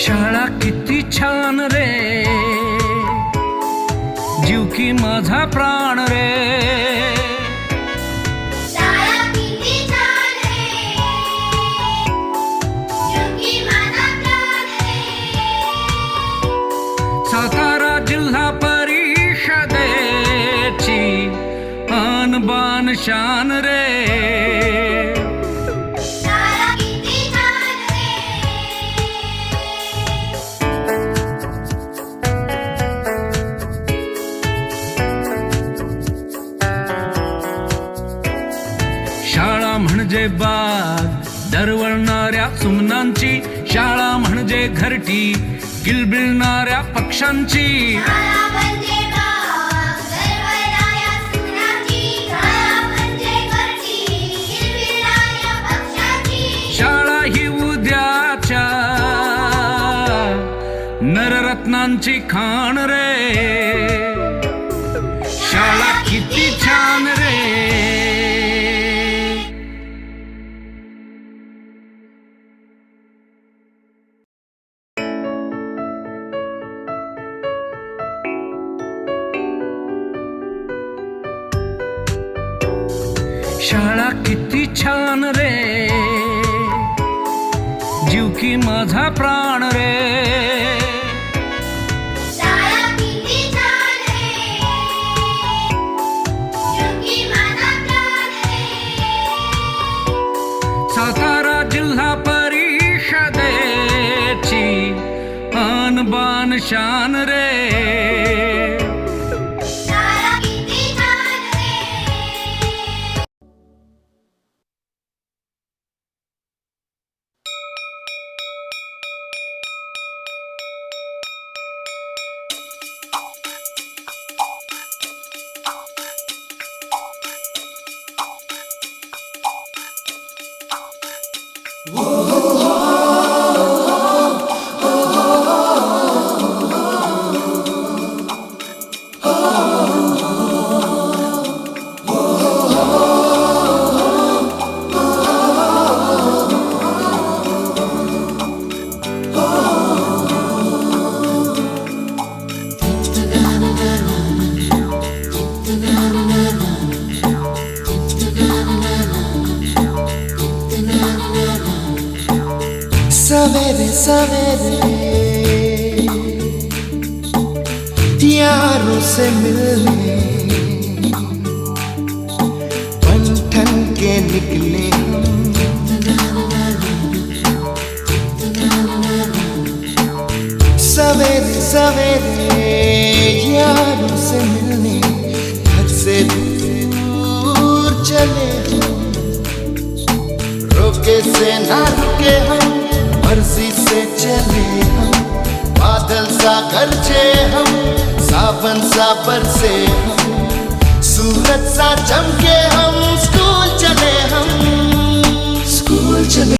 शाळा किती छान रे. जीव की माझा प्राण रे. शाळा किती छान रे. योगी माझा प्राण रे. सातारा जिल्हा परिषदेची अनबान शान रे. म्हणजे बाग. दरवळणाऱ्या सुमनांची शाळा म्हणजे घरटी. पक्ष्यांची. शाळा म्हणजे म्हणजे पक्षाची शाळा ही उद्याच्या नररत्नांची खाण रे. शाळा किती छान रे. शाळा किती छान रे. जीव की माझा प्राण रे. सातारा जिल्हा परिषदेची अनबान शान रे. Oh. सवेरे सवेरे यारों से मिलने बंठन के निकले सवेरे सवेरे यारों से मिलने घर से दूर चले हम रोके से ना रुके हम मर्जी से चले हम बादल सा गरजे हम सावन सा बरसे हम।